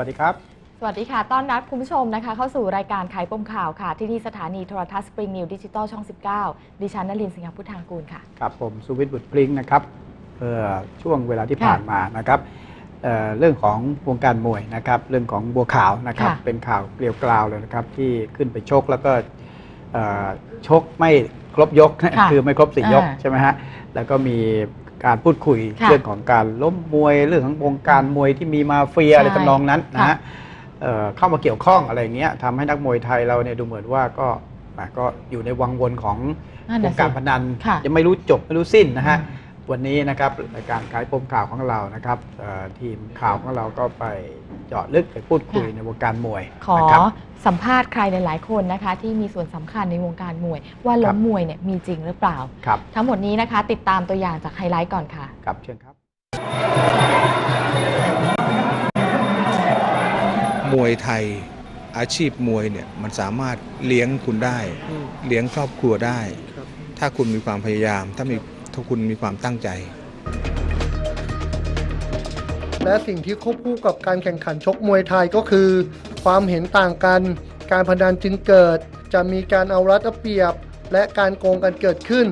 วัสดีครับ สวัสดีค่ะ ต้อนรับคุณผู้ชมนะคะ เข้าสู่รายการขายปมข่าวค่ะ ที่นี่สถานีโทรทัศน์สปริงนิวดิจิตอลช่อง 19 ดิฉันนลินทร์สิงหพุทธางกูลค่ะ ครับผมสุวิทย์บุตรพลิงนะครับเอ่อช่วงเวลาที่ค่ะผ่านมานะครับเอ่อเรื่องของวงการมวยนะครับ เรื่องของบัวขาวนะครับ ค่ะ เป็นข่าวเกลียวกราวเลยนะครับ ที่ขึ้นไปชกแล้วก็เอ่อชกไม่ครบยก ค่ะคือไม่ครบสี่ยกอ่า ใช่ไหมฮะ แล้วก็มี การพูดคุยค่ะเรื่องของการล้มมวยเรื่องของวงการมวยที่มีมาเฟียใช่อะไรทำนองนั้นนะค่ะฮะเอ่อเข้ามาเกี่ยวข้องอะไรอย่างเงี้ยทำให้นักมวยไทยเราเนี่ยดูเหมือนว่าก็อะก็อยู่ในวังวนของนั่นวน่ะงสิการพนันค่ะยังไม่รู้จบไม่รู้สิ้นนะฮะอืม วันนี้นะครับรายการขายปมข่าวของเรานะครับเอ่อทีมข่าวของเราก็ไปเจาะลึกไปพูดคุยในวงการมวย ขอนะครับสัมภาษณ์ใครหลายๆคนนะคะ ที่มีส่วนสำคัญในวงการมวย ว่าล้มมวยเนี่ยมีจริงหรือเปล่าครับทั้งหมดนี้นะคะ ติดตามตัวอย่างจากไฮไลท์ก่อนค่ะครับเชิญครับ มวยไทยอาชีพมวยเนี่ยมันสามารถเลี้ยงคุณได้ เลี้ยงครอบครัวได้ ถ้าคุณมีความพยายามถ้ามี ถ้าคุณมีความตั้งใจ และสิ่งที่ควบคู่กับการแข่งขันชกมวยไทยก็คือ ความเห็นต่างกัน การพนันจึงเกิด จะมีการเอารัดเอาเปรียบ และการโกงกันเกิดขึ้น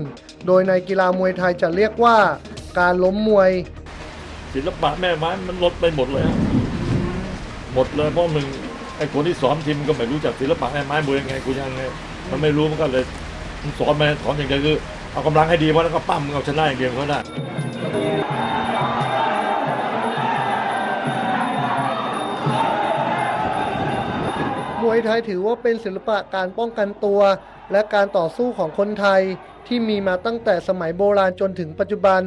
โดยในกีฬามวยไทยจะเรียกว่า การล้มมวย ศิลปะแม่ไม้มันลดไปหมดเลยฮะหมดเลยเพราะมึงไอ้คนที่สอนทีมก็ไม่รู้จักศิลปะแม่ไม้มวยยังไงกูยังไงมันไม่รู้มันก็เลยมันสอนมาสอนอย่างเดียวคือ เอากำลังให้ดีเพราะแล้วก็ปั้มเอาชนะอย่างเดียวเขาได้มวยไทยถือว่าเป็นศิลปะการป้องกันตัว และการต่อสู้ของคนไทยที่มีมาตั้งแต่สมัยโบราณจนถึงปัจจุบัน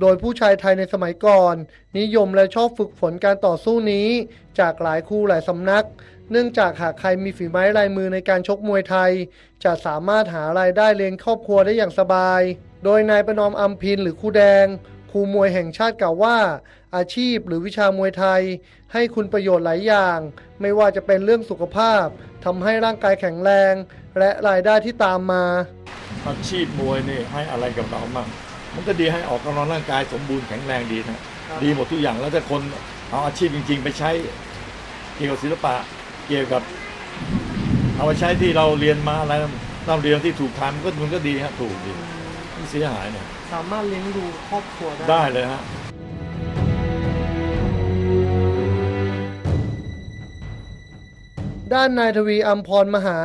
โดยผู้ชายไทยในสมัยก่อน นิยมและชอบฝึกฝนการต่อสู้นี้ จากหลายครูหลายสำนัก เนื่องจากหากใครมีฝีไม้ลายมือในการชกมวยไทย จะสามารถหารายได้เลี้ยงครอบครัวได้อย่างสบาย โดยนายประนอมอัมพินหรือครูแดงครูมวยแห่งชาติกล่าวว่า อาชีพหรือวิชามวยไทย ให้คุณประโยชน์หลายอย่าง ไม่ว่าจะเป็นเรื่องสุขภาพทำให้ร่างกายแข็งแรง และรายได้ที่ตามมา อาชีพมวยนี่ให้อะไรกับเรามั่งมันก็ดีให้ออกกำลังร่างกายสมบูรณ์แข็งแรงดีนะดีหมดทุกอย่างแล้วถ้าคนเอาอาชีพจริง ๆ ไปใช้เกี่ยวกับศิลปะ เกี่ยวกับ เอาไปใช้ที่เราเรียนมาอะไรเราเรียนที่ถูกทางมันก็มันก็ดีฮะถูกดีไม่เสียหายเนี่ยสามารถเลี้ยงดูครอบครัวได้ได้เลยฮะด้านนายทวีอัมพรมหา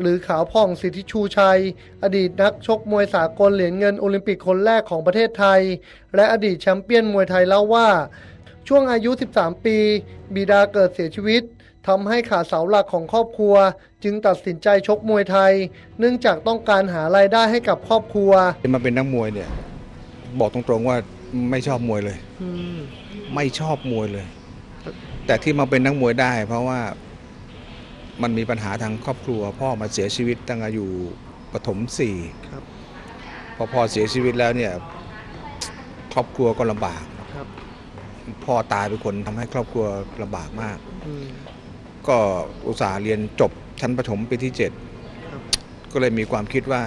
หรือขาวผ่องสิทธิชูชัย อดีตนักชกมวยสากลเหรียญเงินโอลิมปิกคนแรกของประเทศไทย และอดีตแชมเปี้ยนมวยไทยเล่าว่า ช่วงอายุ 13 ปี บิดาเกิดเสียชีวิต ทำให้ขาดเสาหลักของครอบครัว จึงตัดสินใจชกมวยไทย เนื่องจากต้องการหารายได้ให้กับครอบครัว มาเป็นนักมวยเนี่ย บอกตรงๆว่าไม่ชอบมวยเลย ไม่ชอบมวยเลย แต่ที่มาเป็นนักมวยได้ เพราะว่ามันมีปัญหาทางครอบครัว พ่อมาเสียชีวิตตั้งอายุปฐมสี่ครับ พอพ่อเสียชีวิตแล้วเนี่ย ครอบครัวก็ลำบาก ครับ พ่อตายเป็นคนทำให้ครอบครัวลำบากมาก ก็อุตส่าห์เรียนจบชั้นประถมปีที่เจ็ดครับก็เลยมีความคิดว่า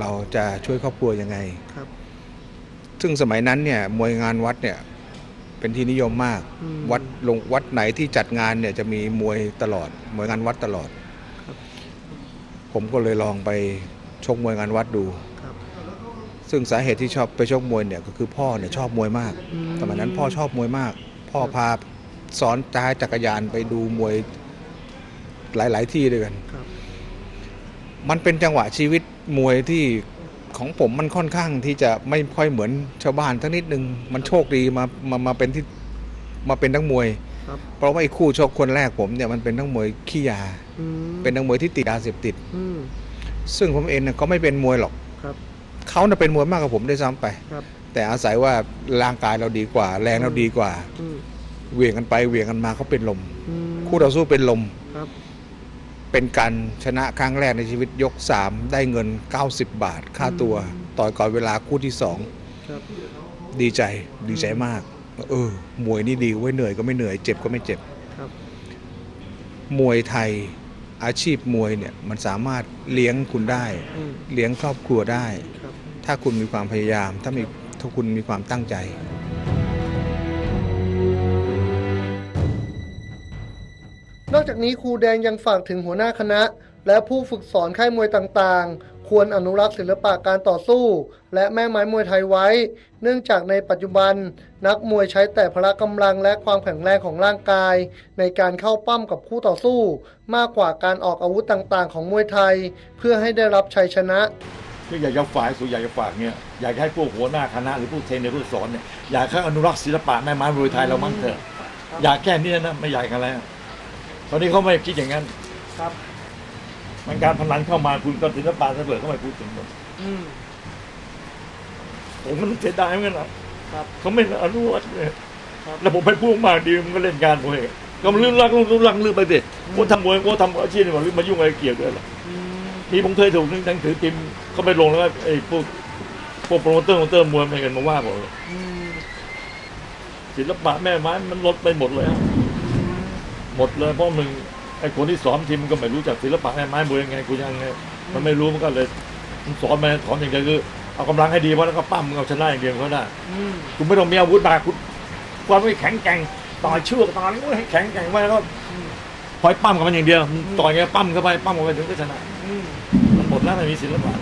เราจะช่วยครอบครัวยังไงครับ ซึ่งสมัยนั้นเนี่ยมวยงานวัดเนี่ยเป็นที่นิยมมากอืมวัดลงวัดไหนที่จัดงานเนี่ยจะมีมวยตลอด มวยงานวัดตลอดครับผมก็เลยลองไปชกมวยงานวัดดูครับซึ่งสาเหตุที่ชอบไปชกมวยเนี่ยก็คือพ่อเนี่ยชอบมวยมากอืมสมัยนั้นพ่อชอบมวยมาก พ่อพา สอนจ้ายจักรยานไปดูมวยหลาย ๆ ที่ด้วยกันครับมันเป็นจังหวะชีวิตมวยที่ของผมมันค่อนข้างที่จะไม่ค่อยเหมือนชาวบ้านทั้งนิดนึง มันโชคดีมามามาเป็นที่มาเป็นนักมวยครับเพราะว่าไอ้คู่ชกคนแรกผมเนี่ยมันเป็นนักมวยขี้ยาอืมเป็นนักมวยที่ติดยาเสพติดอืมซึ่งผมเองเนี่ยก็ไม่เป็นมวยหรอกครับเขาน่ะเป็นมวยมากกว่าผมด้วยซ้ำไปครับแต่อาศัยว่าร่างกายเราดีกว่า แรงเราดีกว่าอืม เหวี่ยงกันไปเหวี่ยงกันมาเขาเป็นลม อืมคู่ต่อสู้เป็นลม ครับ เป็นการชนะครั้งแรกในชีวิตยก 3 ได้เงิน 90 บาท ค่าตัว ต่อยก่อนเวลาคู่ที่ ครับ 2 ดีใจดีใจมาก เออ มวยนี่ดีไว้ยเหนื่อยก็ไม่เหนื่อย เจ็บก็ไม่เจ็บ ครับ มวยไทยอาชีพมวยเนี่ย มันสามารถเลี้ยงคุณได้ อืมเลี้ยงครอบครัวได้ ครับ ถ้าคุณมีความพยายาม ถ้ามีถ้าคุณมีความตั้งใจ นอกจากนี้ครูแดงยังฝากถึงหัวหน้าคณะ และผู้ฝึกสอนค่ายมวยต่างๆ ควรอนุรักษ์ศิลปะการต่อสู้ และแม่ไม้มวยไทยไว้ เนื่องจากในปัจจุบัน นักมวยใช้แต่พละกำลังและความแข็งแรงของร่างกาย ในการเข้าปั้มกับคู่ต่อสู้ มากกว่าการออกอาวุธต่างๆ ของมวยไทย เพื่อให้ได้รับชัยชนะก็อยากจะฝากสุอยากจะฝากเนี่ยอยากให้พวกหัวหน้าคณะหรือพวกเทรนเนอร์ผู้สอนเนี่ยอยากให้อนุรักษ์ศิลปะแม่ไม้มวยไทยเรามั่งเถอะอยากแค่นี้นะไม่อยากอะไรอะ ตอนนี้เขาไม่คิดอย่างนั้นครับ มันการพนันเข้ามาคุณก็ศิลปะเสมอเข้ามาพูดถึงหมดอืมผมมันเสียดายเหมือนกันนะครับ เขาไม่อนุรักษ์เลยครับ แล้วผมไปพูดมากดีมันก็เล่นการมวยก็มันลื่นลักลื่นลักลื่นไปสิว่าทำมวยว่าทำอาชีพนี่หว่าหรือมายุ่งอะไรเกี่ยวด้วยล่ะอืมมีผมเคยถูกหนังสือพิมพ์เขาไปลงแล้วว่าไอ้พวกพวกโปรโมเตอร์โปรโมเตอร์มวยไม่กันมาว่าบอกเลยอืมศิลปะแม่ไม้มันลดไปหมดเลยฮะ หมดเลยเพราะมึงไอ้คนที่สอนทีมมันก็ไม่รู้จักศิลปะแม่ไม้มวยยังไงกูยังไงมันไม่รู้มันก็เลยมันสอนมาสอนอย่างเดียวคือเอากำลังให้ดีเพราะแล้วก็ปั้มมึงเอาชนะอย่างเดียวก็ได้คุณไม่ต้องมีอาวุธมาคุณความไม่แข็งแกร่งต่อยเชือกต่อยอะไรให้แข็งแกร่งไว้แล้วก็คอยปั้มกับมันอย่างเดียวต่อยไงปั้มเข้าไปปั้มเข้าไปถึงก็ชนะมันหมดแล้วไม่มีศิลปะ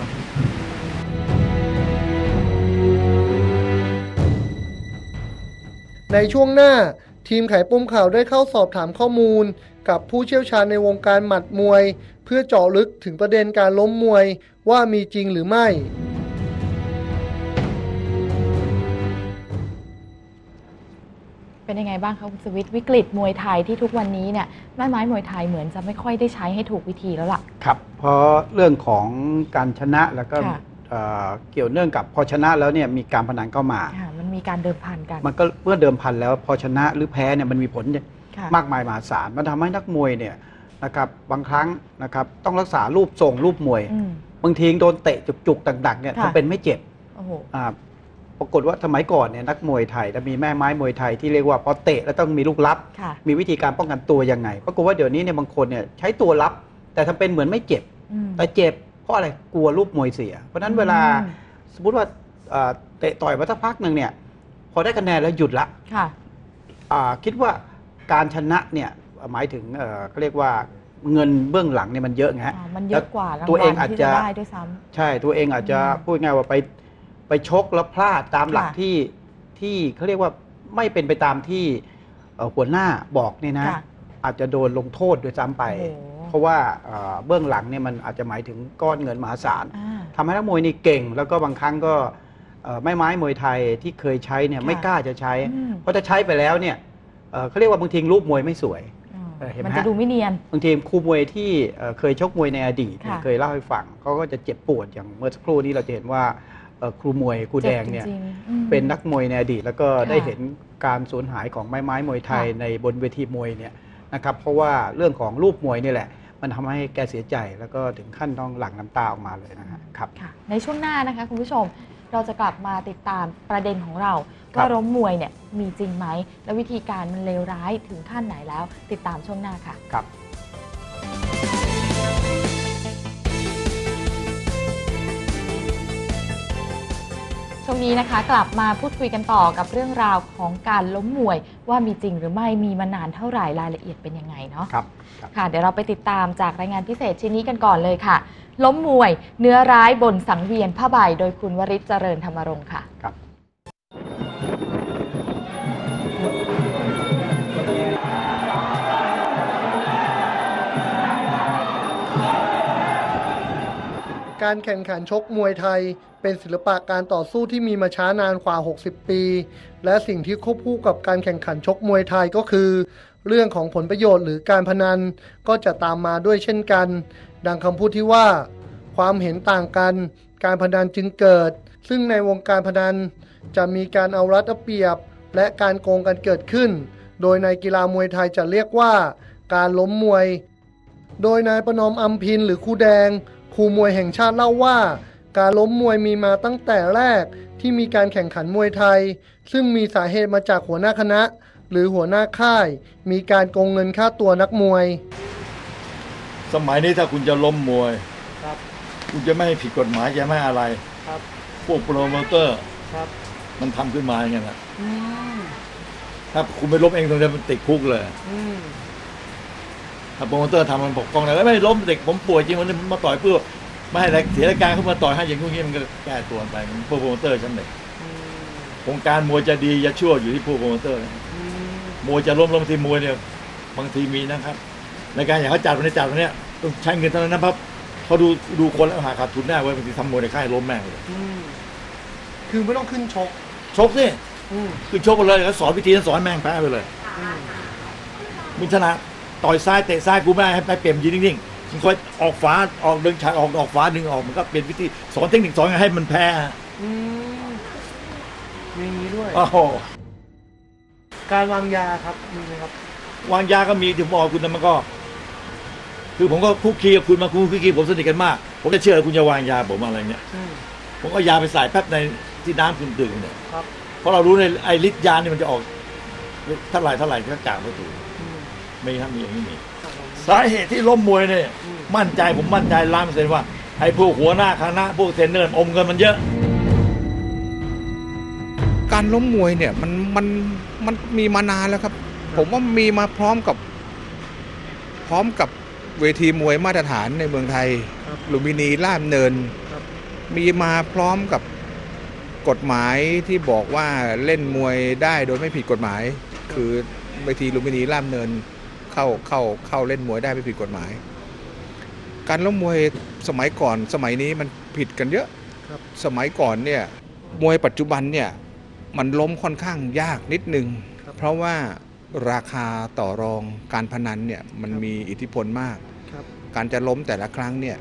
ในช่วงหน้า ทีมไขปุ้มข่าวได้เข้าสอบถามข้อมูล กับผู้เชี่ยวชาญในวงการหมัดมวย เพื่อเจาะลึกถึงประเด็นการล้มมวยว่ามีจริงหรือไม่ เป็นยังไงบ้างคะคุณสวิทย์วิกฤตมวยไทยที่ทุกวันนี้เนี่ยแม่ไม้มวยไทยเหมือนจะไม่ค่อยได้ใช้ให้ถูกวิธีแล้วล่ะ ครับ เพราะเรื่องของการชนะแล้วก็ค่ะ เอ่อเกี่ยวเนื่องกับพอชนะแล้วเนี่ยมีการพนันเข้ามาค่ะมันมีการเดิมพันกัน มันก็เมื่อเดิมพันแล้วพอชนะหรือแพ้เนี่ยมันมีผลค่ะมากมายมหาศาลมันทำให้นักมวยเนี่ยนะครับบางครั้งนะครับต้องรักษารูปทรงรูปมวยอืมบางทีโดนเตะจุกๆดักๆเนี่ยค่ะทำเป็นไม่เจ็บโอ้โหอ่าปรากฏว่าสมัยก่อนเนี่ยนักมวยไทยจะมีแม่ไม้มวยไทยที่เรียกว่าพอเตะแล้วต้องมีลูกลับค่ะมีวิธีการป้องกันตัวยังไงปรากฏว่าเดี๋ยวนี้เนี่ยบางคนเนี่ยใช้ตัวรับ แต่ทำเป็นเหมือนไม่เจ็บอืมแต่เจ็บเพ ราะอะไรกลัวรูปมวยเสีย เพราะฉะนั้นเวลาอืมสมมติว่าเอ่อเตะต่อยมาสักพักหนึ่งเนี่ยพอได้คะแนนแล้วหยุดละค่ะอ่าคิดว่าการชนะเนี่ยหมายถึงเอ่อเขาเรียกว่าเงินเบื้องหลังเนี่ยมันเยอะไงฮะอ๋อมันเยอะกว่ารางตัวเอวังลอาจที่จะจะได้ด้วยซ้ำใช่ตัวเองอาจจะอืมพูดง่ายว่าไปไปชกแล้วพลาดตามหลักค่ะที่ที่เขาเรียกว่าไม่เป็นไปตามที่เอ่อหัวหน้าบอกเนี่ยนะค่ะอาจจะโดนลงโทษด้วยซ้ำไปโอ้โห เพราะว่าเอ่อเบื้องหลังเนี่ยมันอาจจะหมายถึงก้อนเงินมหาศาลอ่าทำให้นักมวยนี่เก่ง แล้วก็บางครั้งก็เอ่อไม้ไม้มวยไทยที่เคยใช้เนี่ยค่ะไม่กล้าจะใช้อืมเพราะถ้าใช้ไปแล้วเนี่ยเอ่อเขาเรียกว่าบางทีรูปมวยไม่สวยอ๋อเออเห็นไหมมันฮะจะดูไม่เนียนบางทีครูมวยที่เอ่อเคยชกมวยในอดีตเนี่ยค่ะเคยเล่าให้ฟังเขาก็จะเจ็บปวดอย่างเมื่อสักครู่นี้เราจะเห็นว่าเอ่อครูมวยครูแดงเนี่ยจ็บจริงๆอืมเป็นนักมวยในอดีต แล้วก็ค่ะได้เห็นการสูญหายของไม้ไม้มวยไทยค่ะในบนเวทีมวยเนี่ยนะครับเพราะว่าเรื่องของรูปมวยนี่แหละ มันทำให้แกเสียใจแล้วก็ถึงขั้นต้องหลั่งน้ำตาออกมาเลยนะฮะครับค่ะในช่วงหน้านะคะคุณผู้ชมเราจะกลับมาติดตามประเด็นของเราครับว่าล้มมวยเนี่ยมีจริงไหม และวิธีการมันเลวร้ายถึงขั้นไหนแล้ว ติดตามช่วงหน้าค่ะครับ ช่วงนี้นะคะ กลับมาพูดคุยกันต่อกับเรื่องราวของการล้มมวย ว่ามีจริงหรือไม่มีมานานเท่าไหร่รายละเอียดเป็นยังไงเนาะครับครับค่ะ เดี๋ยวเราไปติดตามจากรายงานพิเศษชิ้นนี้กันก่อนเลยค่ะ ล้มมวย เนื้อร้ายบนสังเวียนผ้าใบโดยคุณวริศเจริญธรรมรงค์ค่ะครับการแข่งขันชกมวยไทย เป็นศิลปะการต่อสู้ที่มีมาช้านานกว่า 60 ปี และสิ่งที่ควบคู่กับการแข่งขันชกมวยไทยก็คือ เรื่องของผลประโยชน์หรือการพนันก็จะตามมาด้วยเช่นกัน ดังคำพูดที่ว่า ความเห็นต่างกัน การพนันจึงเกิด ซึ่งในวงการพนันจะมีการเอารัดเอาเปรียบ และการโกงกันเกิดขึ้น โดยในกีฬามวยไทยจะเรียกว่า การล้มมวย โดยนายประนอมอัมพินหรือครูแดงครูมวยแห่งชาติเล่าว่า การล้มมวยมีมาตั้งแต่แรกที่มีการแข่งขันมวยไทย ซึ่งมีสาเหตุมาจากหัวหน้าคณะ หรือหัวหน้าค่าย มีการโกงเงินค่าตัวนักมวย สมัยนี้ถ้าคุณจะล้มมวย ครับ คุณจะไม่ให้ผิดกฎหมายจะไม่อะไร ครับ พวกโปรโมเตอร์ครับ มันทำขึ้นมาอย่างนั้นนะถ้าคุณไปล้มเองตรงนี้มันติดคุกเลย อืมถ้าโปรโมเตอร์ทำมันปกป้องได้แล้วไม่ล้มเด็กผมป่วยจริงวันนี้มาต่อยเพื่อ ไม่ให้เสียรายการเขามาต่อยให้อย่างงี้มันก็แก้ตัวไปมันโปรโมเตอร์ชั้นเด็กวงการมวยจะดีจะชั่วอยู่ที่ผู้โปรโมเตอร์นะมวยจะล้มลงทีมวยเนี่ยบางทีมีนะครับในการอย่างเขาจัดวันนี้จัดวันเนี้ยต้องใช้เงินเท่านั้นนะครับเขาดูดูคนแล้วหาขาดทุนแน่เว้ยบางทีทำมวยในค่ายล้มแม่งเลยคือไม่ต้องขึ้นชกชกสิคือชกไปเลยแล้วสอนวิธีแล้วสอนแม่งแพ้ไปเลยมึงชนะต่อยซ้ายเตะซ้ายกูไม่ให้ไปเปลี่ยนยืนนิ่งๆ มึงคอยออกฝาออกดึงฉากออกออกฝาดึงออกมันก็เปลี่ยนวิธีสอนเทคนิคสอนไงให้มันแพ้มีอย่างนี้ด้วย โอ้โหการวางยาครับมีไหมครับวางยาก็มีถึงบอกคุณนะมันก็ คือผมก็คุกคีกับคุณมาคุกคีผมสนิทกันมาก ผมจะเชื่อคุณจะวางยาผมอะไรเงี้ยอืมผมก็ยาไปใส่แป๊บในที่น้ำคุณดื่มเนี่ยครับเพราะเรารู้ในไอ้ฤทธิ์ยานี่มันจะออกเท่าไหร่เท่าไหร่ก็กล่าวไม่ถูกอืมมีครับมีอย่างนี้มี สาเหตุที่ล้มมวยเนี่ยอื มมั่นใจผมมั่นใจล้านเปอร์เซ็นต์ว่าไอ้พวกหัวหน้าคณะพวกเทรนเนอร์อมเงินมันเยอะ การล้มมวยเนี่ยมันมันมันมีมานานแล้วครับ ผมว่ามีมาพร้อมกับ พร้อมกับเวทีมวยมาตรฐานในเมืองไทยครับลุมพินีล่ามเนินครับมีมาพร้อมกับกฎหมายที่บอกว่าเล่นมวยได้โดยไม่ผิดกฎหมาย คือเวทีลุมพินีล่ามเนินเข้าเข้าเข้าเล่นมวยได้ไม่ผิดกฎหมาย การล้มมวยสมัยก่อนสมัยนี้มันผิดกันเยอะครับสมัยก่อนเนี่ยมวยปัจจุบันเนี่ยมันล้มค่อนข้างยากนิดนึงครับเพราะว่าราคาต่อรองการพนันเนี่ยมันครับมีอิทธิพลมากครับการจะล้มแต่ละครั้งเนี่ย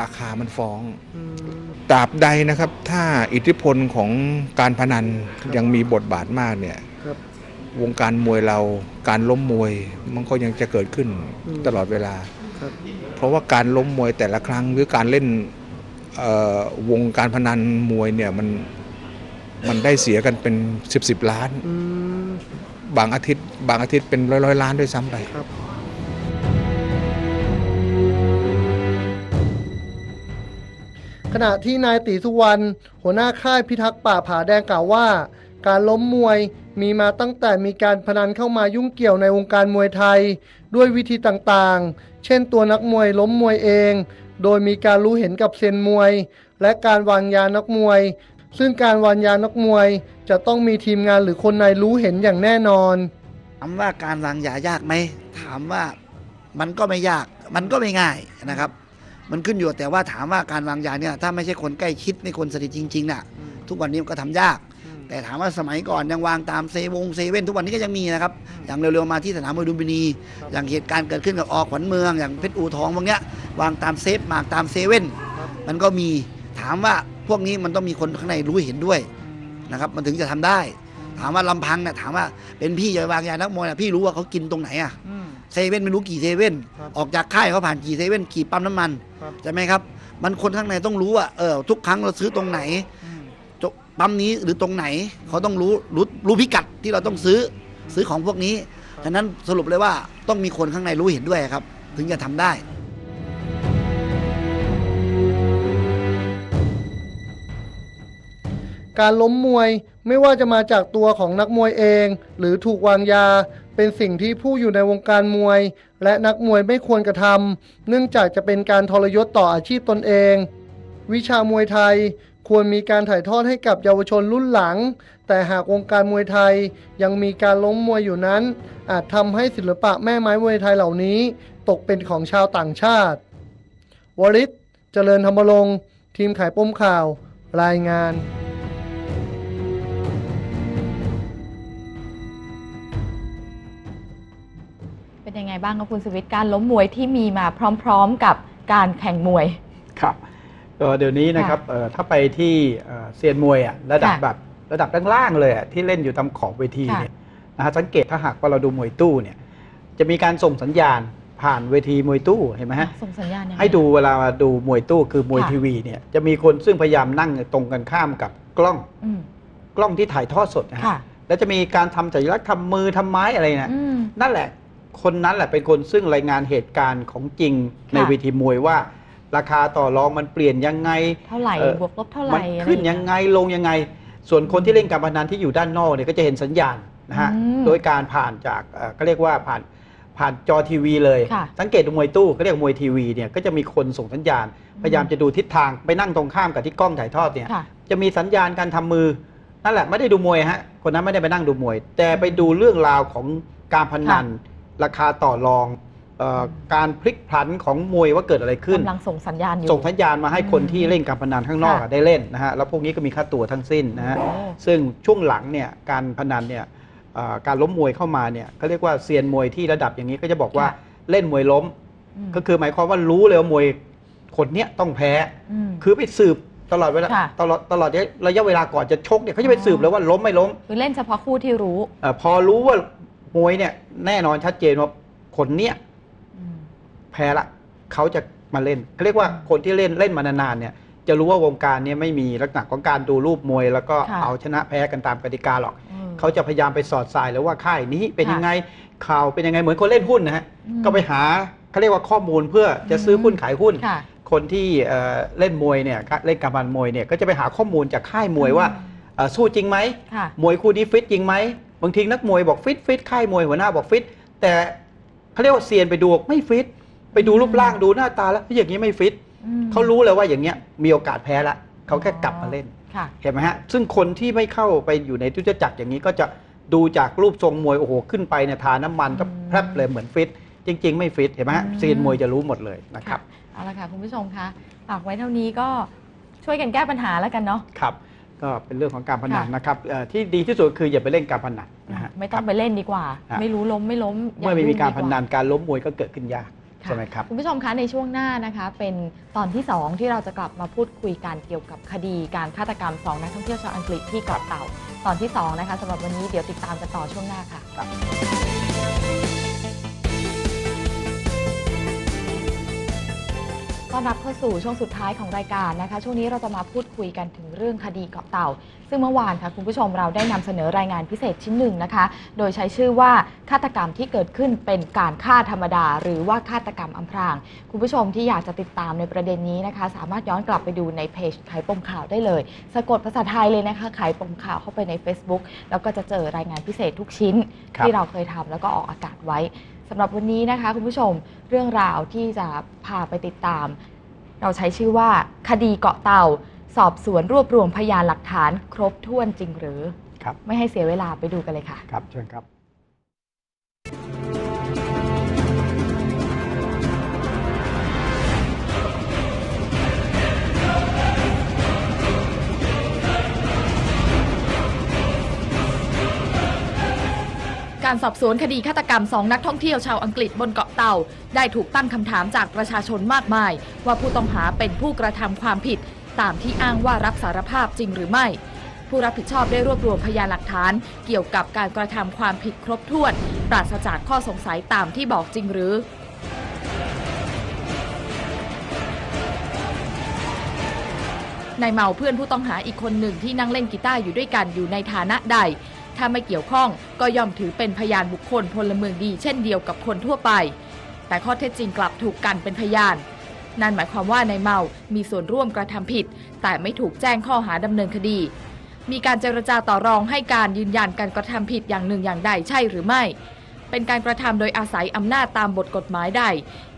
ราคามันฟ้องอืมตราบใดนะครับ ถ้าอิทธิพลของการพนันครับยังมีบทบาทมากเนี่ยครับวงการมวยเราการล้มมวยมันก็ยังจะเกิดขึ้นอืมตลอดเวลาครับ เพราะว่าการล้มมวยแต่ละครั้งหรือการเล่นเอ่อวงการพนันมวยเนี่ยมันมันได้เสียกันเป็น10บสล้านอืมบางอาทิตย์ บางอาทิตย์เป็นร้อยร้อยๆล้านด้วยซ้ำไปครับขณะที่นายตีสุวรรณหัวหน้าค่ายพิทักษ์ป่าผาแดงกล่าวว่า การล้มมวยมีมาตั้งแต่มีการพนันเข้ามายุ่งเกี่ยวในวงการมวยไทย ด้วยวิธีต่างๆ เช่นตัวนักมวยล้มมวยเอง โดยมีการรู้เห็นกับเซียนมวย และการวางยานักมวย ซึ่งการวางยานักมวย จะต้องมีทีมงานหรือคนในรู้เห็นอย่างแน่นอน ถามว่าการวางยายากไหม ถามว่ามันก็ไม่ยาก มันก็ไม่ง่ายนะครับ มันขึ้นอยู่แต่ว่าถามว่าการวางยาเนี่ยถ้าไม่ใช่คนใกล้ชิดในคนสนิทจริงๆน่ะ ทุกวันนี้มันก็ทำยาก แต่ถามว่าสมัยก่อนยังวางตามเซวงเซเว่นทุกวันนี้ก็ยังมีนะครับ อย่างเร็วๆมาที่สนามมวยลุมพินี อย่างเหตุการณ์เกิดขึ้นกับออกขวัญเมือง อย่างเพชรอูทองพวกเนี้ยวางตามเซฟหมากตามเซเว่นครับมันก็มีถามว่าพวกนี้มันต้องมีคนข้างในรู้เห็นด้วยนะครับมันถึงจะทำได้ ถามว่าลำพังเนี่ยถามว่าเป็นพี่จะไปวางยานักมวยน่ะพี่รู้ว่าเขากินตรงไหนอะเซเว่นไม่รู้กี่เซเว่นครับออกจากค่ายเขาผ่านกี่เซเว่นกี่ปั๊มน้ำมันครับใช่ไหมครับ มันคนข้างในต้องรู้ว่าเออทุกครั้งเราซื้อตรงไหนจะ ปั๊มนี้หรือตรงไหนเขาต้องรู้รู้รู้พิกัดที่เราต้องซื้อซื้อของพวกนี้ฉะนั้นสรุปเลยว่าต้องมีคนข้างในรู้เห็นด้วยครับ ถึงจะทำได้การล้มมวยไม่ว่าจะมาจากตัวของนักมวยเอง หรือถูกวางยา เป็นสิ่งที่ผู้อยู่ในวงการมวย และนักมวยไม่ควรกระทำเนื่องจากจะเป็นการทรยศต่ออาชีพตนเอง วิชามวยไทย ควรมีการถ่ายทอดให้กับเยาวชนรุ่นหลัง แต่หากวงการมวยไทยยังมีการล้มมวยอยู่นั้น อาจทำให้ศิลปะแม่ไม้มวยไทยเหล่านี้ ตกเป็นของชาวต่างชาติ วริศเจริญธรรมรงค์ทีมขายป้มข่าว รายงานเป็นยังไงบ้างครับคุณสวิทย์การล้มมวยที่มีมาพร้อม ๆ กับการแข่งมวย ครับ เอ่อเดี๋ยวนี้นะครับเอ่อถ้าไปที่เอ่อเซียนมวยอะระดับค่ะแบบระดับล่างๆเลยอะที่เล่นอยู่ตามขอบเวทีค่ะ เนี่ยนะฮะสังเกตถ้าหากว่าเราดูมวยตู้เนี่ยจะมีการส่งสัญญาณผ่านเวทีมวยตู้เห็นไหมฮะ ส่งสัญญาณยังไง ให้ดูเวลาดูมวยตู้คือมวยค่ะ ทีวีเนี่ยจะมีคนซึ่งพยายามนั่งตรงกันข้ามกับกล้องอืมกล้องที่ถ่ายทอดสดนะฮะค่ะแล้วจะมีการทำสัญลักษณ์ทำมือทำไม้อะไรนะอืม นั่นแหละคนนั้นแหละเป็นคนซึ่งรายงานเหตุการณ์ของจริงในค่ะ เวทีมวยว่า ราคาต่อรองมันเปลี่ยนยังไงเท่าไหร่เออบวกลบเท่าไหมัร่นอะไรขึ้นยังไงลงยังไง ส่วนคนที่เล่นการพนันที่อยู่ด้านนอกเนี่ยก็จะเห็นสัญญาณนะฮะอืมโดยการผ่านจากเอ่อก็เรียกว่าผ่านผ่านจอทีวีเลยค่ะสังเกตดูมวยตู้ก็เรียกมวยทีวีเนี่ยก็จะมีคนส่งสัญญาณ พยายามจะดูทิศทางไปนั่งตรงข้ามกับที่กล้องถ่ายทอดเนี่ยค่ะจะมีสัญญาณการทำมือนั่นแหละไม่ได้ดูมวยฮะคนนั้นไม่ได้ไปนั่งดูมวย แต่ไปดูเรื่องราวของการพนัน ราคาต่อรองเออ การพลิกพลันของมวยว่าเกิดอะไรขึ้นกำลังส่งสัญญาณอยู่ส่งสัญญาณมาให้คนที่เล่นการพนันข้างนอกอะค่ะได้เล่นนะฮะแล้วพวกนี้ก็มีค่าตัวทั้งสิ้นนะฮะโอ้ซึ่งช่วงหลังเนี่ยการพนันเนี่ยเอ่อการล้มมวยเข้ามาเนี่ยเขาเรียกว่าเซียนมวยที่ระดับอย่างนี้ก็จะบอกว่าค่ะเล่นมวยล้มมก็คือหมายความว่ารู้เลยว่ามวยคนเนี้ยต้องแพ้มคือไปสืบตลอดเวลาค่ะตลอดตลอดระยะเวลาก่อนจะชกเนี่ยเขาจะไปสืบเลยว่าล้มไม่ล้มคือเล่นเฉพาะคู่ที่รู้เออพอรู้ว่ามวยเนี่ยแน่นอนชัดเจนว่าคนเนี้ยอืมแพ้ละเขาจะมาเล่นเขาเรียกว่าคนที่เล่นเล่นมานานๆเนี่ยจะรู้ว่าวงการเนี้ไม่มีลักษณะของการดูรูปมวย แล้วก็ค่ะเอาชนะแพ้กันตามกติกาหรอกอืมเขาจะพยายามไปสอดสายแล้วว่าค่ายนี้เป็นค่ะยังไงข่าวเป็นยังไงเหมือนคนเล่นหุ้นนะฮะอืมก็ไปหาเขาเรียกว่าข้อมูลเพื่อจะซื้อหุ้นขายหุ้นค่ะคนที่เอ่อเล่นมวยเนี่ยเล่นการพนันมวยเนี่ยก็จะไปหาข้อมูลจากค่ายมวยว่าเอ่อสู้จริงไหมค่ะมวยคู่นี้ฟิตจริงไหมบางทีนักมวยบอกฟิตฟิตค่ายมวยหัวหน้าบอกฟิตแต่เขาเรียกว่าเซียนไปดูบอกไม่ฟิต ไปดูรูปร่างดูหน้าตาแล้วเฮ้ยอย่างนี้ไม่ฟิตอืมเขารู้เลยว่าอย่างเงี้ยมีโอกาสแพ้ละเขาแค่กลับมาเล่นค่ะเห็นไหมฮะซึ่งคนที่ไม่เข้าไปอยู่ในทุจจักรอย่างนี้ก็จะดูจากรูปทรงมวยโอ้โหขึ้นไปเนี่ยทาน้ำมันก็อืมแพรบเลยเหมือนฟิตจริง ๆ ไม่ฟิตเห็นไหมฮะอืมซีนมวยจะรู้หมดเลยนะครับเอาละค่ะคุณผู้ชมคะฝากไว้เท่านี้ก็ช่วยกันแก้ปัญหาแล้วกันเนาะครับก็เป็นเรื่องของการพนันค่ะนะครับเอ่อที่ดีที่สุดคืออย่าไปเล่นการพนันนะฮะไม่ต้องไปเล่นดีกว่าฮะไม่รู้ล้มไม่ล้มย่เมื่อไม่มีการยุ่งพดีว่นันการล้มมวยก็เกิดขึ้นยากค่ะ ใช่ไหมครับคุณผู้ชมคะในช่วงหน้านะคะ เป็นตอนที่ 2 ที่เราจะกลับมาพูดคุยกันเกี่ยวกับคดีการฆาตกรรม2นักท่องเที่ยวชาวอังกฤษที่เกาะเต่า ตอนที่ 2 นะคะสำหรับวันนี้เดี๋ยวติดตามกันต่อช่วงหน้าค่ะ ต้อนรับเข้าสู่ช่วงสุดท้ายของรายการนะคะ ช่วงนี้เราจะมาพูดคุยกันถึงเรื่องคดีเกาะเต่า ซึ่งเมื่อวานค่ะคุณผู้ชมเราได้นำเสนอรายงานพิเศษชิ้นหนึ่งนะคะ โดยใช้ชื่อว่าฆาตกรรมที่เกิดขึ้นเป็นการฆ่าธรรมดา หรือว่าฆาตกรรมอำพราง คุณผู้ชมที่อยากจะติดตามในประเด็นนี้นะคะ สามารถย้อนกลับไปดูในเพจไขปมข่าวได้เลย สะกดภาษาไทยเลยนะคะไขปมข่าวเข้าไปใน Facebook แล้วก็จะเจอรายงานพิเศษทุกชิ้นครับที่เราเคยทำแล้วก็ออกอากาศไว้ สำหรับวันนี้นะคะคุณผู้ชมเรื่องราวที่จะพาไปติดตาม เราใช้ชื่อว่า คดีเกาะเต่า สอบสวนรวบรวมพยานหลักฐาน ครบถ้วนจริงหรือ ครับ ไม่ให้เสียเวลาไปดูกันเลยค่ะ ครับ เชิญครับ การสอบสวนคดีฆาตกรรมสองนักท่องเที่ยวชาวอังกฤษบนเกาะเต่า ได้ถูกตั้งคำถามจากประชาชนมากมาย ว่าผู้ต้องหาเป็นผู้กระทำความผิด ตามที่อ้างว่ารับสารภาพจริงหรือไม่ ผู้รับผิดชอบได้รวบรวมพยานหลักฐาน เกี่ยวกับการกระทำความผิดครบถ้วน ปราศจากข้อสงสัยตามที่บอกจริงหรือนายเมาเพื่อนผู้ต้องหาอีกคนหนึ่งที่นั่งเล่นกีตาร์อยู่ด้วยกันอยู่ในฐานะใด ถ้าไม่เกี่ยวข้องก็ย่อมถือเป็นพยานบุคคลพลเมืองดีเช่นเดียวกับคนทั่วไป แต่ข้อเท็จจริงกลับถูกกันเป็นพยาน นั่นหมายความว่านายเมามีส่วนร่วมกระทำผิด แต่ไม่ถูกแจ้งข้อหาดำเนินคดี มีการเจรจาต่อรองให้การยืนยันการกระทำผิดอย่างหนึ่งอย่างใดใช่หรือไม่ เป็นการกระทำโดยอาศัยอำนาจตามบทกฎหมายใด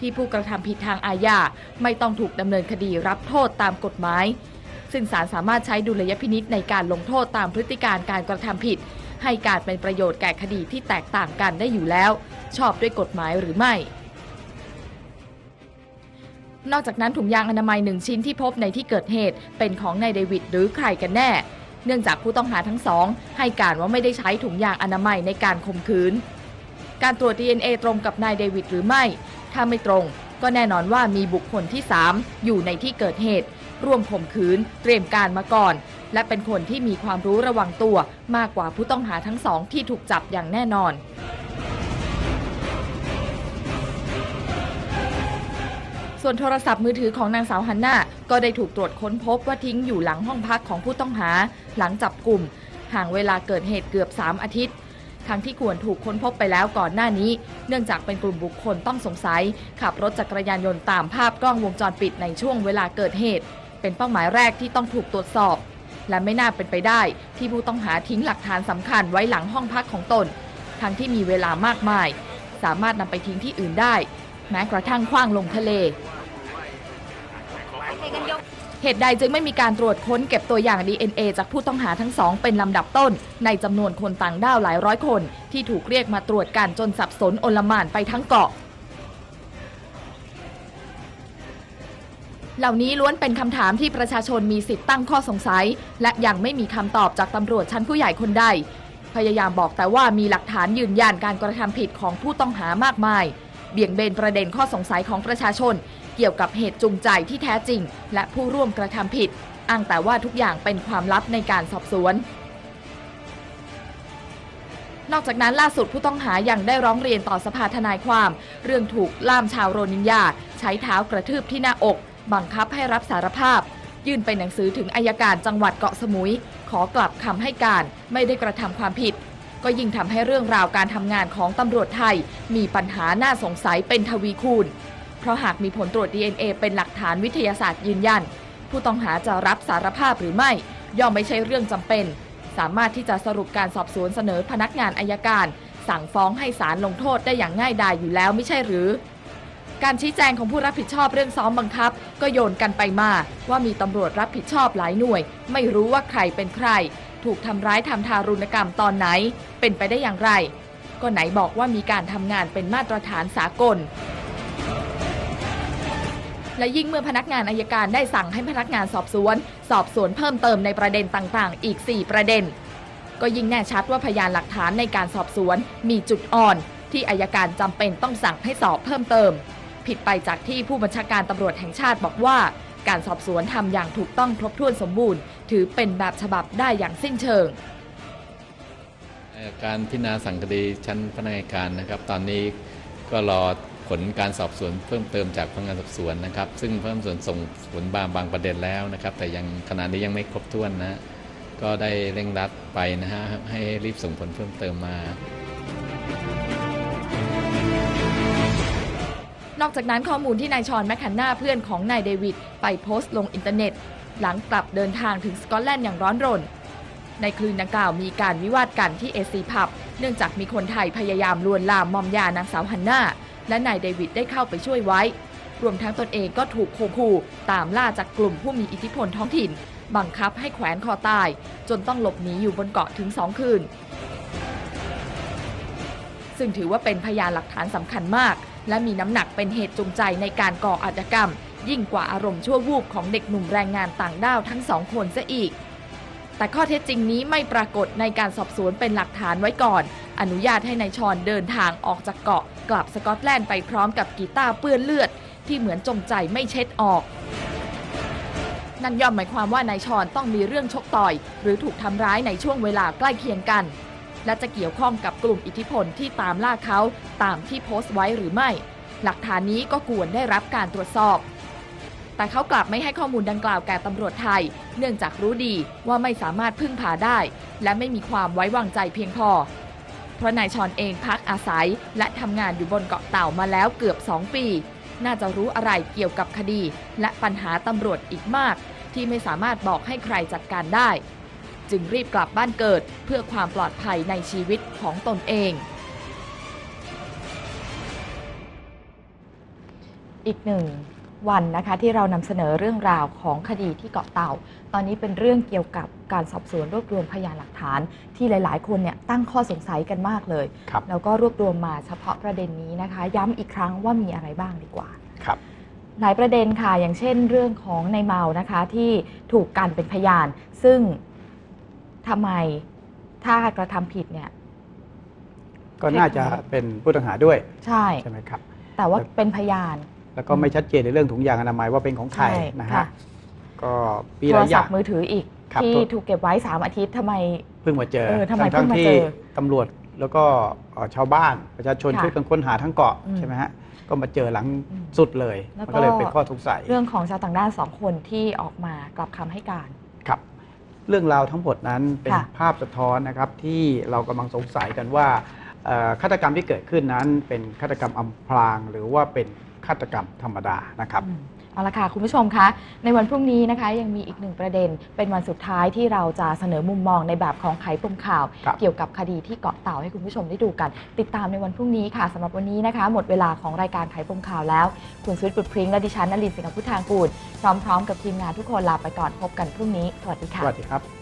ที่ผู้กระทำผิดทางอาญาไม่ต้องถูกดำเนินคดีรับโทษตามกฎหมายซึ่งศาลสามารถใช้ดุลยพินิษในการลงโทษตามพฤติการการกระทำผิด ให้การเป็นประโยชน์แก่คดีที่แตกต่างกันได้อยู่แล้ว ชอบด้วยกฎหมายหรือไม่ นอกจากนั้นถุงยางอนามัยหนึ่งชิ้นที่พบในที่เกิดเหตุ เป็นของนายเดวิดหรือใครกันแน่ เนื่องจากผู้ต้องหาทั้งสอง ให้การว่าไม่ได้ใช้ถุงยางอนามัยในการข่มขืน การตรวจ DNA ตรงกับนายเดวิดหรือไม่ ถ้าไม่ตรง ก็แน่นอนว่ามีบุคคลที่ 3 อยู่ในที่เกิดเหตุร่วมข่มขืน เตรียมการมาก่อน และเป็นคนที่มีความรู้ระวังตัวมากกว่าผู้ต้องหาทั้งสองที่ถูกจับอย่างแน่นอน ส่วนโทรศัพท์มือถือของนางสาวฮันน่าก็ได้ถูกตรวจค้นพบว่าทิ้งอยู่หลังห้องพักของผู้ต้องหา หลังจับกลุ่ม ห่างเวลาเกิดเหตุเกือบ 3 อาทิตย์ทั้งที่ควรถูกค้นพบไปแล้วก่อนหน้านี้ เนื่องจากเป็นกลุ่มบุคคลต้องสงสัย ขับรถจักรยานยนต์ตามภาพกล้องวงจรปิดในช่วงเวลาเกิดเหตุ เป็นเป้าหมายแรกที่ต้องถูกตรวจสอบ และไม่น่าเป็นไปได้ที่ผู้ต้องหาทิ้งหลักฐานสำคัญไว้หลังห้องพักของตน ทั้งที่มีเวลามากมาย สามารถนำไปทิ้งที่อื่นได้ แม้กระทั่งคว้างลงทะเล เหตุใดจึงไม่มีการตรวจค้นเก็บตัวอย่าง DNA จากผู้ต้องหาทั้งสองเป็นลำดับต้น ในจำนวนคนต่างด้าวหลายร้อยคน ที่ถูกเรียกมาตรวจกันจนสับสนโอลมานไปทั้งเกาะ เหล่านี้ล้วนเป็นคำถามที่ประชาชนมีสิทธิ์ตั้งข้อสงสัย และยังไม่มีคำตอบจากตำรวจชั้นผู้ใหญ่คนใด พยายามบอกแต่ว่ามีหลักฐานยืนยันการกระทำผิดของผู้ต้องหามากมาย เบี่ยงเบนประเด็นข้อสงสัยของประชาชน เกี่ยวกับเหตุจูงใจที่แท้จริง และผู้ร่วมกระทำผิด อ้างแต่ว่าทุกอย่างเป็นความลับในการสอบสวนนอกจากนั้นล่าสุดผู้ต้องหายังได้ร้องเรียนต่อสภาทนายความ เรื่องถูกล่ามชาวโรนิงญาใช้เท้ากระทืบที่หน้าอก บังคับให้รับสารภาพ ยื่นเป็นหนังสือถึงอายการจังหวัดเกาะสมุย ขอกลับคำให้การไม่ได้กระทำความผิด ก็ยิ่งทำให้เรื่องราวการทำงานของตำรวจไทย มีปัญหาน่าสงสัยเป็นทวีคูณ เพราะหากมีผลตรวจ DNA เป็นหลักฐานวิทยาศาสตร์ยืนยัน ผู้ต้องหาจะรับสารภาพหรือไม่ ย่อมไม่ใช่เรื่องจำเป็น สามารถที่จะสรุปการสอบสวนเสนอพนักงานอายการ สั่งฟ้องให้ศาลลงโทษได้อย่างง่ายดายอยู่แล้วไม่ใช่หรือ การชี้แจงของผู้รับผิดชอบเรื่องซ้อมบังคับ ก็โยนกันไปมาว่ามีตำรวจรับผิดชอบหลายหน่วย ไม่รู้ว่าใครเป็นใคร ถูกทำร้ายทำทารุณกรรมตอนไหน เป็นไปได้อย่างไร ก็ไหนบอกว่ามีการทำงานเป็นมาตรฐานสากล และยิ่งเมื่อพนักงานอายการได้สั่งให้พนักงานสอบสวน สอบสวนเพิ่มเติมในประเด็นต่างๆ อีก 4 ประเด็น ก็ยิ่งแน่ชัดว่าพยานหลักฐานในการสอบสวนมีจุดอ่อนที่อายการจำเป็นต้องสั่งให้สอบเพิ่มเติม ผิดไปจากที่ผู้บัญชาการตำรวจแห่งชาติบอกว่า การสอบสวนทำอย่างถูกต้องครบถ้วนสมบูรณ์ ถือเป็นแบบฉบับได้อย่างสิ้นเชิง การพิจารณาสั่งคดีชั้นพนักงานการนะครับ ตอนนี้ก็รอผลการสอบสวนเพิ่มเติมจากพนักงานสอบสวนนะครับ ซึ่งเพิ่มส่วนส่งผลบางบางประเด็นแล้วนะครับ แต่ยังขณะนี้ยังไม่ครบถ้วนนะ ก็ได้เร่งรัดไปนะฮะให้รีบส่งผลเพิ่มเติมมา นอกจากนั้นข้อมูลที่นายชอนแมคคันนาเพื่อนของนายเดวิดไปโพสต์ลงอินเทอร์เน็ต หลังกลับเดินทางถึงสกอตแลนด์อย่างร้อนรน ในคืนดังกล่าวมีการวิวาทกันที่เอซีพับเนื่องจากมีคนไทยพยายามลวนลามมอมยานางสาวฮันนาและนายเดวิดได้เข้าไปช่วยไว้ รวมทั้งตนเองก็ถูกข่มขู่ตามล่าจากกลุ่มผู้มีอิทธิพลท้องถิ่น บังคับให้แขวนคอตาย จนต้องหลบหนีอยู่บนเกาะถึงสองคืน ซึ่งถือว่าเป็นพยานหลักฐานสำคัญมาก และมีน้ำหนักเป็นเหตุจูงใจในการก่ออาชญากรรม ยิ่งกว่าอารมณ์ชั่ววูบของเด็กหนุ่มแรงงานต่างด้าวทั้งสองคนซะอีก แต่ข้อเท็จจริงนี้ไม่ปรากฏในการสอบสวนเป็นหลักฐานไว้ก่อน อนุญาตให้ในายชอนเดินทางออกจากเกาะ กลับสกอตแลนด์ไปพร้อมกับกีตาร์เปื้อนเลือด ที่เหมือนจงใจไม่เช็ดออกนั่นย่อมหมายความว่านายชอนต้องมีเรื่องชกต่อย หรือถูกทำร้ายในช่วงเวลาใกล้เคียงกัน และจะเกี่ยวข้องกับกลุ่มอิทธิพลที่ตามล่าเขาตามที่โพสต์ไว้หรือไม่ หลักฐานนี้ก็ควรได้รับการตรวจสอบ แต่เขากลับไม่ให้ข้อมูลดังกล่าวแก่ตำรวจไทย เนื่องจากรู้ดีว่าไม่สามารถพึ่งพาได้ และไม่มีความไว้วางใจเพียงพอ เพราะนายชอนเองพักอาศัย และทำงานอยู่บนเกาะเต่ามาแล้วเกือบ 2 ปี น่าจะรู้อะไรเกี่ยวกับคดี และปัญหาตำรวจอีกมาก ที่ไม่สามารถบอกให้ใครจัดการได้ จึงรีบกลับบ้านเกิดเพื่อความปลอดภัยในชีวิตของตนเอง อีกหนึ่งวันนะคะที่เรานำเสนอเรื่องราวของคดีที่เกาะเต่า ตอนนี้เป็นเรื่องเกี่ยวกับการสอบสวนรวบรวมพยานหลักฐาน ที่หลาย ๆ คนเนี่ยตั้งข้อสงสัยกันมากเลยครับแล้วก็รวบรวมมาเฉพาะประเด็นนี้นะคะ ย้ำอีกครั้งว่ามีอะไรบ้างดีกว่าครับหลายประเด็นค่ะอย่างเช่นเรื่องของในายเมานะคะที่ถูกกันเป็นพยาน ซึ่ง ทำไมถ้ากระทำผิดเนี่ย ก็น่าจะเป็นผู้ต้องหาด้วย ใช่ใช่ไหมครับ แต่ว่าเป็นพยาน แล้วก็ไม่ชัดเจนในเรื่องถุงยางอนามัยว่าเป็นของใครใช่นะค่ะฮะก็ปีโทรละอศัย่าพงท์มือถืออีกครับที่โทรถูกเก็บไว้3อาทิตย์ทำไมเพิ่งมาเจอเออทำไมทั้งเพิ่งมาที่เจอตำรวจแล้วก็เอ่อชาวบ้านประชาชนค่ะช่วยกันค้นหาทั้งเกาะอืมใช่ไหมฮะก็มาเจอหลังอืมสุดเลยแล้วมันก็ก็เลยเป็นข้อสงสัยเรื่องของชาวต่างด้าวสองคนที่ออกมากลับคำให้การครับ เรื่องราวทั้งหมดนั้นเป็นค่ะภาพสะท้อนนะครับที่เรากำลังสงสัยกันว่าเอ่อฆาตกรรมที่เกิดขึ้นนั้นเป็นฆาตกรรมอำพราง หรือว่าเป็นฆาตกรรมธรรมดานะครับอืม เอาละค่ะ คุณผู้ชมคะ ในวันพรุ่งนี้นะคะ ยังมีอีกหนึ่งประเด็น เป็นวันสุดท้ายที่เราจะเสนอมุมมองในแบบของไขปมข่าว ครับ เกี่ยวกับคดีที่เกาะเต่าให้คุณผู้ชมได้ดูกัน ติดตามในวันพรุ่งนี้ค่ะสำหรับวันนี้นะคะ หมดเวลาของรายการไขปมข่าวแล้ว คุณสวิตบุตรพริ้งและดิฉันนลินสิงห์พุทธางกูลพร้อมๆ กับทีมงานทุกคนลาไปก่อนพบกันพรุ่งนี้สวัสดีสค่ะวัสดีครับ